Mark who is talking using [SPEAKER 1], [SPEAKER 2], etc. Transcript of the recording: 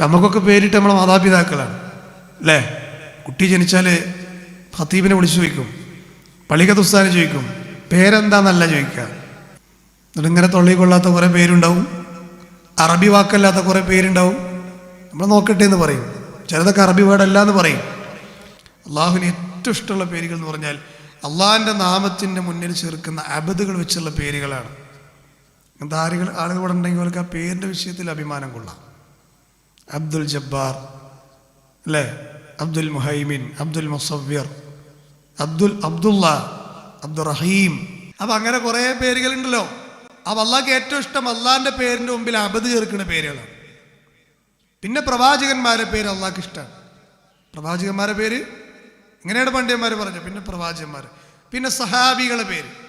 [SPEAKER 1] നമുക്കൊക്കെ പേരിട്ട് നമ്മളെ മാതാപിതാക്കളാണ്. അല്ലേ? കുട്ടി ജനിച്ചാൽ ഹത്തീബിനെ വിളിച്ചു ചോദിക്കും. പള്ളിക്കത്തുസ്താനെ ചോദിക്കും. പേരെന്താന്നല്ല ചോദിക്കുക. എന്നിട്ട് ഇങ്ങനെ തൊള്ളി കൊള്ളാത്ത കുറേ പേരുണ്ടാവും. അറബി വാക്കല്ലാത്ത കുറേ പേരുണ്ടാവും. നമ്മൾ നോക്കട്ടെ എന്ന് പറയും. ചിലതൊക്കെ അറബി വേർഡല്ല എന്ന് പറയും. അള്ളാഹുവിന് ഏറ്റവും ഇഷ്ടമുള്ള പേരുകൾ എന്ന് പറഞ്ഞാൽ അള്ളാഹിന്റെ നാമത്തിന്റെ മുന്നിൽ ചേർക്കുന്ന അബദുകൾ വെച്ചുള്ള പേരുകളാണ്. എന്താ ആളുകൾ ഇവിടെ ഉണ്ടെങ്കിൽ അവർക്ക് ആ പേരിന്റെ വിഷയത്തിൽ അഭിമാനം കൊള്ളാം. അബ്ദുൽ ജബ്ബാർ അല്ലേ? അബ്ദുൽ മുഹൈമിൻ അബ്ദുൽ മുസവ്യർ അബ്ദുൽ അബ്ദുള്ള അബ്ദുൾ റഹീം. അപ്പം അങ്ങനെ കുറേ പേരുകളുണ്ടല്ലോ. അപ്പം അള്ളാഹ്ക്ക് ഏറ്റവും ഇഷ്ടം അള്ളാഹിന്റെ പേരിന്റെ മുമ്പിൽ അബദ് ചേർക്കുന്ന പേരുകളാണ്. പിന്നെ പ്രവാചകന്മാരുടെ പേര് അള്ളാഹ്ക്ക് ഇഷ്ടമാണ് പ്രവാചകന്മാരുടെ പേര് ഇങ്ങനെയാണ് പണ്ഡിതന്മാർ പറഞ്ഞത്. പിന്നെ പ്രവാചകന്മാർ പിന്നെ സഹാബികളുടെ പേര്.